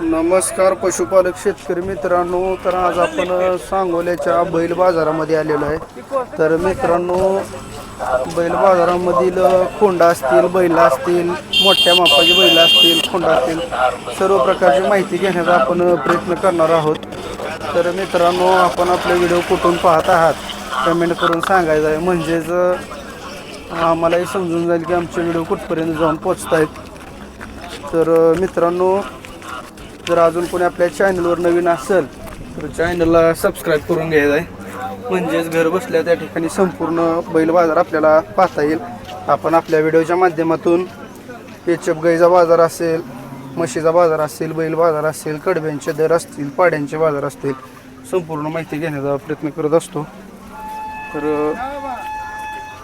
नमस्कार पशुपालक शेतकरी मित्रांनो तर आज आपण सांगोल्याच्या बैल बाजारामध्ये आलेलो आहे. तर मित्रांनो बैल बाजारामधील खोंडा असतील बैल असतील मोठ्या मापाची बैल असतील खोंडा असतील सर्व प्रकारची माहिती घेण्याचा आपण प्रयत्न करणार आहोत. तर मित्रांनो आपण आपले व्हिडिओ कुठून पाहत आहात कमेंट करून सांगायचं आहे. म्हणजेच आम्हालाही समजून जाईल की आमचे व्हिडिओ कुठपर्यंत जाऊन पोचत आहेत तर मित्रांनो जर अजून कोणी आपल्या चॅनलवर नवीन असेल तर चॅनलला सबस्क्राईब करून घ्यायचं आहे म्हणजेच घर बसल्या त्या ठिकाणी संपूर्ण बैल बाजार आपल्याला पाहता येईल. आपण आपल्या व्हिडिओच्या माध्यमातून पेचप गाईचा बाजार असेल म्हशीचा बाजार असेल बैल बाजार असेल कडब्यांचे दर असतील पाड्यांचे बाजार असतील संपूर्ण माहिती घेण्याचा प्रयत्न करत असतो. तर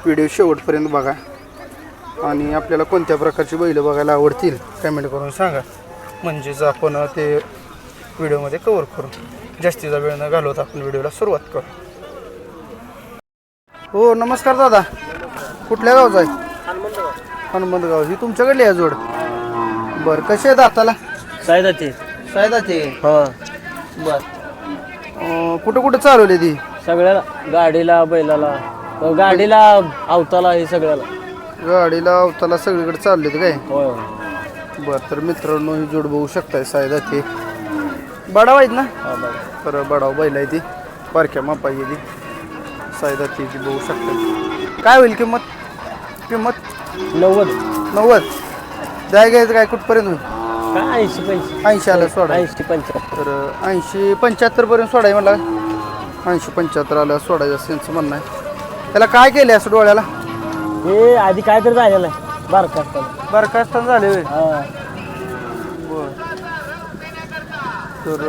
व्हिडिओ शेवटपर्यंत बघा. आणि आपल्याला कोणत्या प्रकारची बैल बघायला आवडतील कमेंट करून सांगा. म्हणजेच आपण ते व्हिडिओमध्ये कवर करू. जास्तीचा वेळ न घालवता आपण व्हिडिओला सुरुवात करू. हो नमस्कार दादा. कुठल्या गावचा आहे? हनुमंतगाव. ही तुमच्याकडली आहे जोड? बरं कसे आहे दाताला? सायदाचे. सायदाचे? हो. बर. कुठं कुठं चालवली ती? सगळ्याला. गाडीला बैलाला. गाडीला अवताला हे सगळ्याला. गाडीला अवताला सगळीकडे चालले काय? होय. बरं तर मित्रांनो ही जोड बघू शकताय सायदाचे बडाव आहेत ना? हा. तर बडाव बैल आहे ती. बारक्या मापाची ती. सायदा ती ती बघू शकता काय होईल किंमत? किंमत? नव्वद. नव्वद. द्याय घ्यायचं काय? कुठपर्यंत होईल? काय ऐंशी पंचे ऐंशी आलं सोडा. ऐंशी पंच्याहत्तर तर ऐंशी पंच्याहत्तर पर्यंत सोडाय मला ऐंशी पंच्याहत्तर आलं सोडायचं असं त्यांचं म्हणणं आहे. त्याला काय केलं असं डोळ्याला? हे आधी काय तर झालेलं आहे. बारका असताना बरं काय असताना झाले होय? हा. बर. तर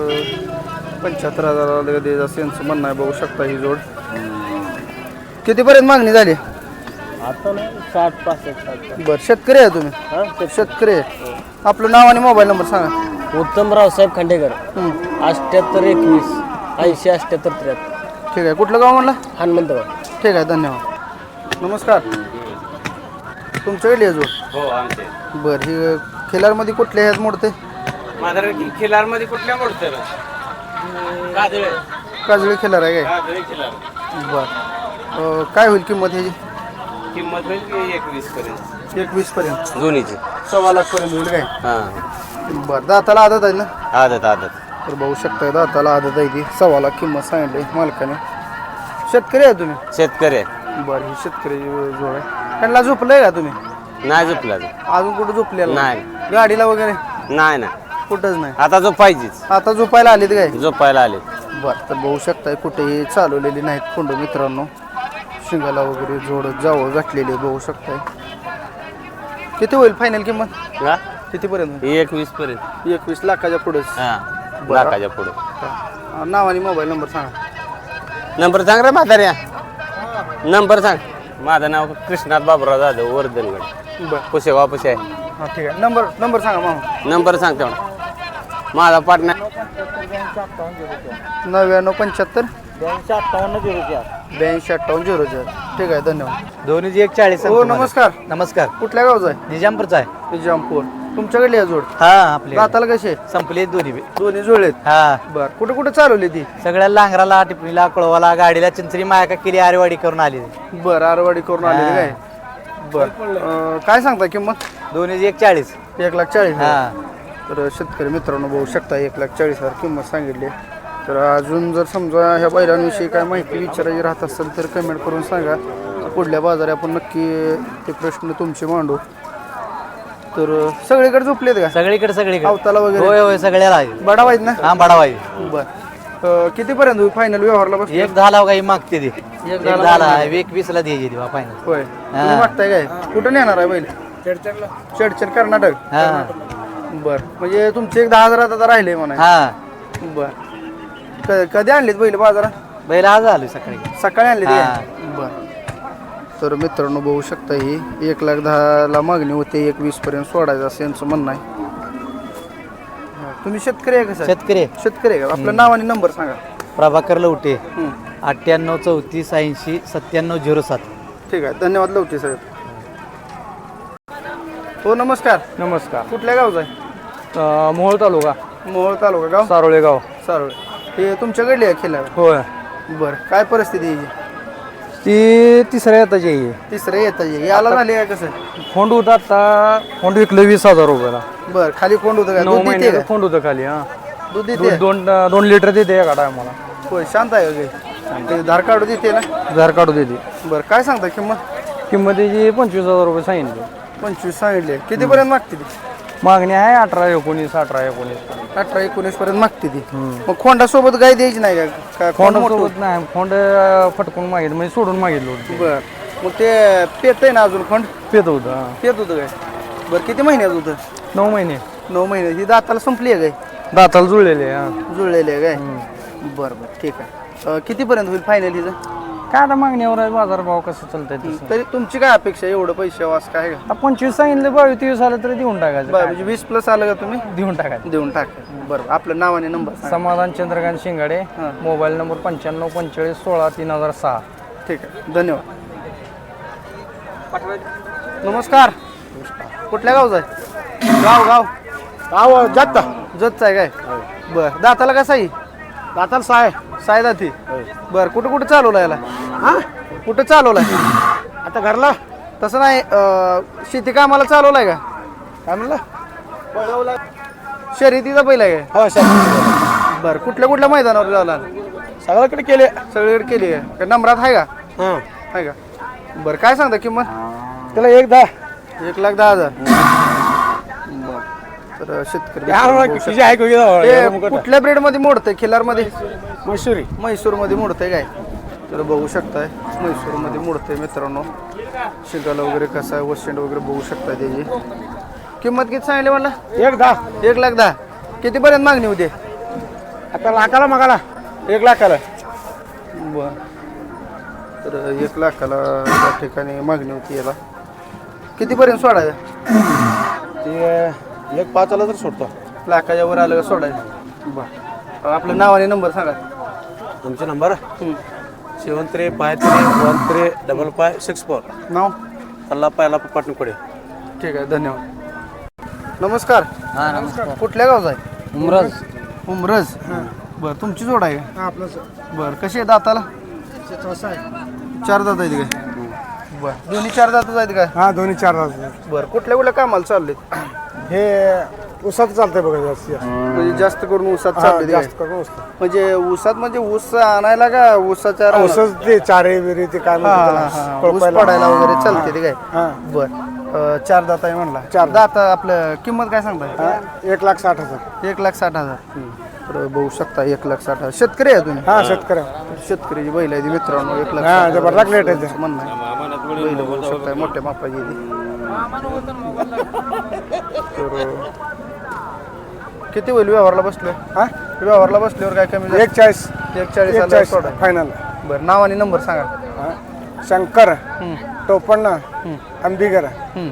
पंच्याहत्तर हजाराला असं यांचं म्हणणं आहे बघू शकता ही जोड. कितीपर्यंत मागणी झाली? आता नाही साठ पासष्ट बरं शेतकरी आहे तुम्ही? हा शेतकरी. आहे. आपलं नाव आणि मोबाईल नंबर सांगा. उत्तम रावसाहेब खांडेकर. अठ्ठ्याहत्तर एकवीस ऐंशी अठ्ठ्याहत्तर त्र्याहत्तर. ठीक आहे. कुठलं गाव म्हणलं? हनुमंतराव ठीक आहे धन्यवाद. नमस्कार. तुमच्याकडली आहे जोड हो आमचे. बरं ही खिलारमध्ये कुठले आहेत मोडते माझ्या खिलारमध्ये कुठल्या मोडतं काजळे काजळी खिलार आहे काजळे खिलार. काय बरं काय होईल किंमत ह्याची? किंमत होईल की एकवीस पर्यंत. एकवीस पर्यंत. दोन्हीची सव्वा लाख पर्यंत होईल काय? हा. बरं दाताला आदत आहे ना? आदत आदत. तर बघू शकता दाताला आदत आहे ती. सव्वा लाख किंमत सांगितली मालकाने. शेतकरी आहे तुम्ही? शेतकरी आहे. बरं ही शेतकरी जोड आहे. त्यांना झोपलंय का तुम्ही? नाही झोपला तो. अजून कुठं झोपलेलं? नाही. गाडीला वगैरे? नाही ना कुठंच नाही. आता जो पाहिजेच आता झोपायला आलीत काय? झोपायला आले बरं तर बघू शकताय कुठेही चालवलेली नाहीत कोंड मित्रांनो. शिंगाला वगैरे जोड जावं घातलेली बघू शकताय. किती होईल फायनल किंमत? हा? कितीपर्यंत? एकवीस पर्यंत. एकवीस लाखाच्या पुढेच. हा बरं. लाखाच्या पुढे. नाव आणि मोबाईल नंबर सांगा. नंबर सांग रे म्हाताऱ्या. नंबर सांग. माझं नाव कृष्णात बाबुराव जाधव वर्धनगड. बरं. पुसे आहे. हां ठीक आहे. नंबर नंबर सांगा मामा. नंबर सांग तेवढा माझा पार्टनर नव्याण्णव पंच्याहत्तर. दोनशे अठ्ठावन्न झिरो चार. ब्याऐंशी अठ्ठावन्न झिरो चार. ठीक आहे धन्यवाद. दोन्ही एक चाळीस हो नमस्कार. नमस्कार. कुठल्या गावचा आहे? निजामपूरचा आहे. निजामपूर. तुमच्याकडली आहे जोड? हा आपले दाताला कसे संपले दोन्ही बी. दोन्ही जुळलेत हा. बर कुठे कुठे चालवली ती? सगळ्या लांगराला टिपणीला कळवाला गाडीला चिंचरी मायका केली आरेवाडी करून आली बर आरवाडी करून आलेली हा. काय? बर. अं, काय सांगता किंमत? दोन्ही एक चाळीस. एक लाख चाळीस हा. तर शेतकरी मित्रांनो बघू शकता एक लाख चाळीस हजार किंमत सांगितली. तर अजून जर समजा ह्या बैलांविषयी काय माहिती विचारायची राहत असेल तर कमेंट करून सांगा. पुढल्या बाजारी आपण नक्की ते प्रश्न तुमचे मांडू. तर सगळीकडे झोपलेत का? सगळीकडे सगळीकडे. अवताला वगैरे? होय होय सगळ्याला आहे बडा आहेत ना? हा बडावाई बर. अं, कितीपर्यंत होईल फायनल व्यवहारला बस एक दहा लाव काही मागते ती. एक दहाला दहा एक वीस ला द्यायची ती फायनल होय. तुम्ही मागताय काय? कुठं नेणार आहे बैल? चडचण कर्नाटक? हा. बर. म्हणजे तुमचे एक दहा हजारात आता राहिले म्हणा हा. बर. क- कधी आणलीत बैल बाजारात? बैल आज आलो सकाळी. सकाळी आणली हा. बर. तर मित्रांनो बघू शकता ही एक लाख दहाला मागणी होते एक वीस पर्यंत सोडायचं असं यांचं म्हणणं आहे. तुम्ही शेतकरी आहे का सर शेतकरी शेतकरी आहे का? आपलं नाव आणि नंबर सांगा. प्रभाकर लवटे हं. अठ्ठ्याण्णव चौतीस ऐंशी सत्त्याण्णव झिरो सात. ठीक आहे धन्यवाद लवते साहेब. हो नमस्कार. नमस्कार. कुठल्या गावचा आहे? अ, मोहोळ तालुका. मोहोळ तालुका गाव? सारोळे गाव. सारोळ. हे तुमच्याकडली आहे खेळायला होय. बरं काय परिस्थिती आहे? ती तिसऱ्या येताची आहे तिसरं येतं. याला झाले काय कसं? फोंड होता आता फोंड विकलं वीस हजार रुपयाला. बरं खाली कोंड होतं का नऊ दूध देते महिन्याचं का? फोंड होतं खाली हा. दूध दूध देते दोन दोन लिटर देते एका टायमाला. होय शांत आहे का? ते धार काढू देते ना? हजार काढू देते. बरं काय सांगता किंमत? किंमत त्याची पंचवीस हजार रुपये सांगितली. पंचवीस सांगितले. कितीपर्यंत मागते ती मागणी आहे अठरा एकोणीस अठरा एकोणीस. अठरा एकोणीस पर्यंत मागते ती. मग खोंडा सोबत गाय द्यायची नाही का? का खोंड मोठं? सोबत नाही अं, फटकून मागितलं म्हणजे सोडून मागितलं होतं बर. मग ते पेत आहे ना अजून खोंड? पेत होतं हा. पेत होतं काय? बरं किती महिन्यात होतं? नऊ महिने. नऊ महिने. ही दाताला संपली आहे काय? दाताला जुळलेले हा. जुळलेली आहे काय? बरं बरं. ठीक आहे. अं, कितीपर्यंत होईल फायनल हिचं? काय आता मागणीवर आहे? बाजार भाव कसं चालतंय तसं? तरी तुमची काय अपेक्षा आहे? एवढं पैसे वास काय का आता पंचवीस सांगितलं बावीस तेवीस आलं तरी देऊन टाकायचं. बरं? म्हणजे वीस प्लस आलं का तुम्ही? देऊन टाकायचं. देऊन टाक. बरं आपलं नाव आणि नंबर सांगा. समाधान चंद्रकांत शिंगाडे हा. मोबाईल नंबर पंच्याण्णव पंचेचाळीस सोळा तीन हजार सहा. ठीक आहे. धन्यवाद. नमस्कार. कुठल्या गावचा आहे? गाव गाव. गाव जात जतचा आहे काय? बर दाताला कसा आहे? दाताल साय साय दाती बर कुठं कुठं चालवलं याला? हा? कुठं चालवलाय? आता घरला? तसं नाही अं, शेती कामाला चालवलाय का? काय म्हणलं? शर्यतीचा पहिला आहे हो काय बर कुठल्या कुठल्या मैदानावर झाला सगळ्याकडे केले. सगळीकडे केली आहे. का नंबरात आहे का? हा. आहे का? बरं काय सांगता किंमत? त्याला एक दहा. एक लाख दहा हजार. तर शेतकरी बघू शकता. तुझी आहे ते कुठल्या ब्रेडमध्ये मोडतंय? खिलारमध्ये मशुरी म्हैसूर. मध्ये मोडतंय काय? तर बघू शकताय म्हैसूरमध्ये मोडतंय मित्रांनो. शिंगाला वगैरे कसं आहे वसेंड वगैरे बघू शकताय त्याची. किंमत किती सांगितली मला? एक दहा. एक लाख दहा. कितीपर्यंत मागणी होते? आता लाखाला मागाला एक लाखाला. बर. तर एक लाखाला त्या ठिकाणी मागणी होती याला. कितीपर्यंत सोडायचं? ते एक पाच आला तर सोडतो. लाखाच्या वर आलं का सोडायचं. बर. आपलं नाव आणि नंबर सांगा. तुमचा number. Seven three five three one three double five six four. नाव? कल्ला पायला पाटणकडे ठीक आहे धन्यवाद. नमस्कार. हा नमस्कार. कुठल्या गावचा आहे? उमरज. उमरज. बरं तुमची जोड आहे का? आपलं बरं कशी आहे दाताला? चार दात आहेत काय बरं दोन्ही चार दातच आहेत काय हा दोन्ही चार तास बरं कुठल्या कुठल्या कामाला चालले हे उसात चालतंय बघा जास्त. म्हणजे जास्त करून ऊसात हा, चालले जास्त करून ऊस म्हणजे ऊसात म्हणजे ऊस आणायला का ऊसाच्या रानात? ऊसच ते चारे बिरे ते काय हा, हा, म्हणतात हा. त्याला, ऊस. पडायला वगैरे चालते ते काय? हा बर. अं, चार दात आहे म्हणला. चार दात. आपलं किंमत काय सांगताय? हा, एक लाख साठ हजार. एक लाख साठ हजार. तर बघू शकता एक लाख साठ हजार. शेतकरी आहे तुम्ही? हा शेतकरी शेतकरीची बैल आहे ती मित्रांनो एक लाख हा, साठ हजार जबरदस्त रेट आहे ते. म्हणणं आहे. बैल बघू मोठ्या मापाची आहे ती. तर किती होईल व्यवहारला बसलोय हा? व्यवहारला बसल्यावर काय कमी एक चाळीस एक चाळीस एक आलं चाळीस सोडा. फायनल बरं नाव आणि नंबर सांगा. हा. शंकर हं, टोपण्ण हं, अंबिगर हं,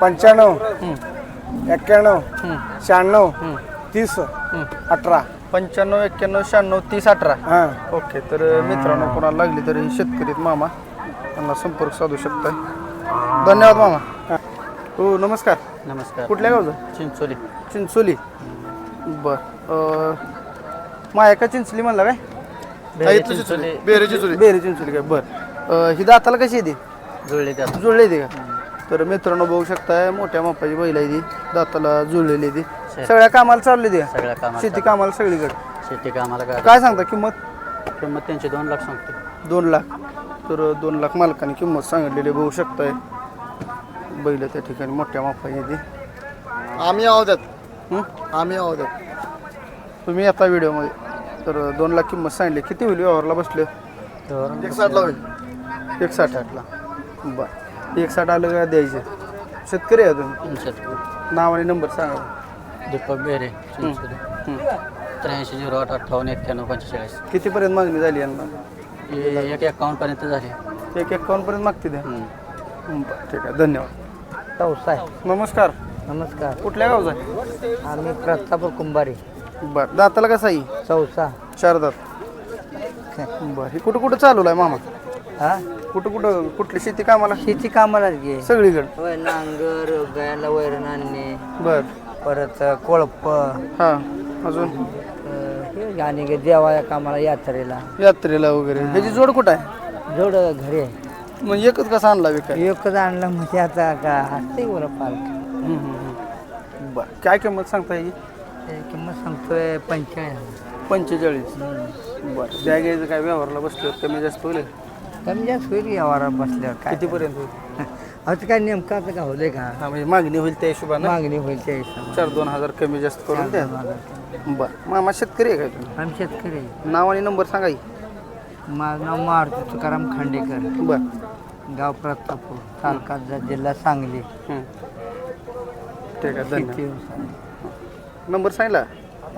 पंच्याण्णव हं, एक्क्याण्णव हं, शहाण्णव हं, तीस हं. अठरा. पंच्याण्णव एक्क्याण्णव शहाण्णव तीस अठरा. हां. ओके तर मित्रांनो कोणाला लागली तर हे शेतकरी आहेत मामा त्यांना संपर्क साधू शकताय. धन्यवाद मामा. हो नमस्कार. नमस्कार. कुठल्या गावचं? चिंचोली. चिंचोली. बर माया का चिंचली म्हणला काय? बेरे चिंचोली. बेरे चिंचोली. बेरे चिंचोली काय? बर. अं, ही दाताला कशी येते जुळले त्यात जुळले येते का? तर मित्रांनो बघू शकताय मोठ्या मापाची बैल आहे ती. दाताला जुळलेली आहे ती. सगळ्या कामाला चालली ती सगळ्या कामाला शेती कामाला सगळीकडे. शेती कामाला काय काय सांगता किंमत? किंमत त्यांची दोन लाख सांगतो. दोन लाख. तर दोन लाख मालकाने किंमत सांगितलेली बघू शकताय. बैल त्या ठिकाणी मोठ्या मापाची ती आम्ही आहोत हं? आम्ही आहोत तुम्ही आता व्हिडिओमध्ये तर दोन लाख किंमत सांगली किती होईल व्यवहारला बसले? एक साठला होईल. एक साठ आठला. बरं. एक साठ आलं का द्यायचे? शेतकरी आहे तुम्ही? नाव आणि नंबर सांगा. दीपक बेरे हं. त्र्याऐंशी झिरो आठ अठ्ठावन्न एक्क्याण्णव पंचेचाळीस. कितीपर्यंत मागणी झाली यांना? एक अकाउंटपर्यंत झाले. एक एकावन्नपर्यंत मागते द्या बरं. ठीक आहे. धन्यवाद. तवसाय नमस्कार. नमस्कार. कुठल्या गावचा आहे? आम्ही प्रस्तापूर कुंभारी. बरं दाताला कसा आहे? चौसा. चार दात. बरं हे कुठं कुठं चालू आहे मामा? हा? कुठं कुठं कुठली शेती कामाला? शेती कामालाच घे सगळीकडे. होय नांगर गायला वैरण आणणे. बर. परत कोळप. हां अजून? हे गाणे गे देवा कामाला यात्रेला. यात्रेला वगैरे. ह्याची जोड कुठं आहे? जोड घरी आहे. म्हणजे एकच कसा आणला विकाय एकच आणलं म्हणजे आता का असते बरं पार्क बरं. काय किंमत सांगता येईल किंमत सांगतोय पंचेचाळीस. पंचेचाळीस. बरं. बॅग यायचं काय व्यवहारला बसल्यावर? कमी जास्त होईल? कमी जास्त होईल या वारात बसल्यावर? काय? कितीपर्यंत होईल? आता काय नेमकं आता का होते का? हा म्हणजे मागणी होईल त्या हिशोबानं? मागणी होईल त्या हिशोबाने. चार दोन हजार कमी जास्त करून द्या. बरं. मामा शेतकरी आहे काय तुम्ही आम्ही शेतकरी. नाव आणि नंबर सांगा की. माझं नाव मारुती तुकाराम खांडेकर. बरं. गाव प्रतापूर तालुका जिल्हा सांगली. हं. ठीक आहे धन्यवाद. शेती नंबर सांगितला?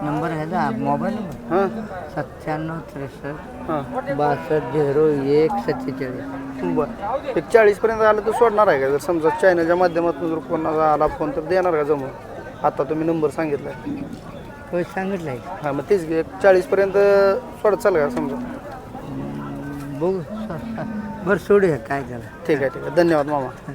नंबर आहे ना मोबाईल नंबर? हां. सत्त्याण्णव त्रेसष्ट हां. बासष्ट झिरो एक सत्तेचाळीस. बरं. एक चाळीसपर्यंत आलं तर सोडणार आहे का? जर समजा चॅनलच्या माध्यमातून जर कोणाला आला फोन तर देणार का जमून? आता तुम्ही नंबर सांगितला. होय सांगितलं आहे. हां मग तेच एक चाळीसपर्यंत सोडत चाल का समजा? बघू. बरं सोडूया काय त्याला ठीक आहे ठीक आहे. धन्यवाद मामा.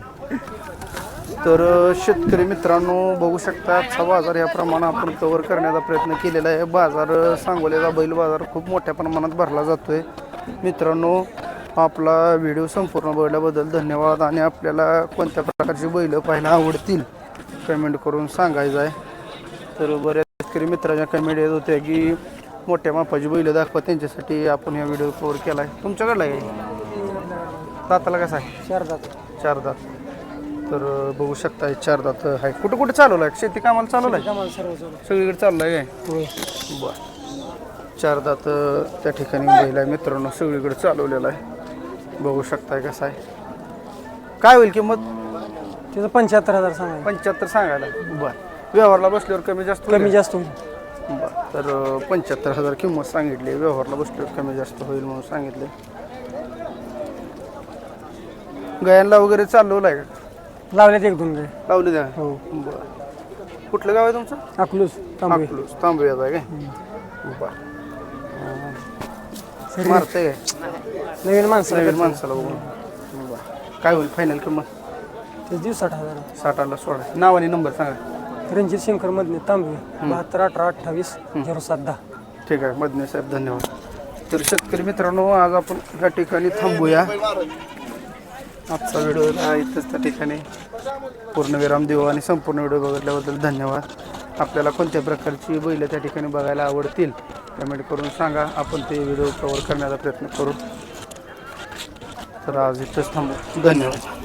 तर शेतकरी मित्रांनो बघू शकतात आजचा बाजार या प्रमाणे आपण कव्हर करण्याचा प्रयत्न केलेला आहे. बाजार अ, सांगोल्याचा बैल बाजार खूप मोठ्या प्रमाणात भरला जातोय. मित्रांनो आपला व्हिडिओ संपूर्ण बघितल्याबद्दल धन्यवाद. आणि आपल्याला कोणत्या प्रकारची बैलं पाहायला आवडतील कमेंट करून सांगायचं आहे. तर बऱ्याच शेतकरी मित्राच्या कमेंट येत होत्या की मोठ्या मापाची बैलं दाखवा त्यांच्यासाठी आपण या व्हिडिओ कव्हर केला आहे तुमच्याकडला आहे? दाताला कसा आहे? चार दात. चार दात. तर बघू शकता हे चार दात आहे कुठं कुठं चालवलं आहे शेती कामाला चालवलं आहे सगळीकडे चाललं आहे काय बर. चार दात त्या ठिकाणी बैल आहे मित्रांनो सगळीकडे चालवलेलं आहे. बघू शकताय कसं आहे. काय होईल किंमत? त्याचं पंच्याहत्तर हजार सांगाय पंच्याहत्तर सांगायला. बर. व्यवहारला बसल्यावर कमी जास्त होईल? कमी जास्त होईल. बरं. तर पंच्याहत्तर हजार किंमत सांगितली. व्यवहारला बसल्यावर कमी जास्त होईल म्हणून सांगितले. गयांना वगैरे चालवलं आहे का? लावल्यात एक दोन गाय. लावले हो. बरं. कुठलं गाव आहे तुमचं? अकलूज तांबे. अकलूज तांबव्याचा आहे काय? बरं. मारते काय? नवीन माणसं नवीन माणसाला बघून बरं. काय होईल फायनल किंमत ते देऊ साठ हजार. साठाला सोळा नाव आणि नंबर सांगा. रणजित शंकर मधने तांबे. बहात्तर अठरा अठ्ठावीस झिरो सात दहा. ठीक आहे मदने साहेब धन्यवाद. तर शेतकरी मित्रांनो आज आपण या ठिकाणी थांबूया. आजचा व्हिडिओ इथंच त्या ठिकाणी पूर्ण विराम देऊ आणि संपूर्ण व्हिडिओ बघितल्याबद्दल धन्यवाद. आपल्याला कोणत्या प्रकारची बैलं त्या ठिकाणी बघायला आवडतील कमेंट करून सांगा. आपण ते व्हिडिओ कवर करण्याचा प्रयत्न करू. तर आज इथंच थांबू. धन्यवाद.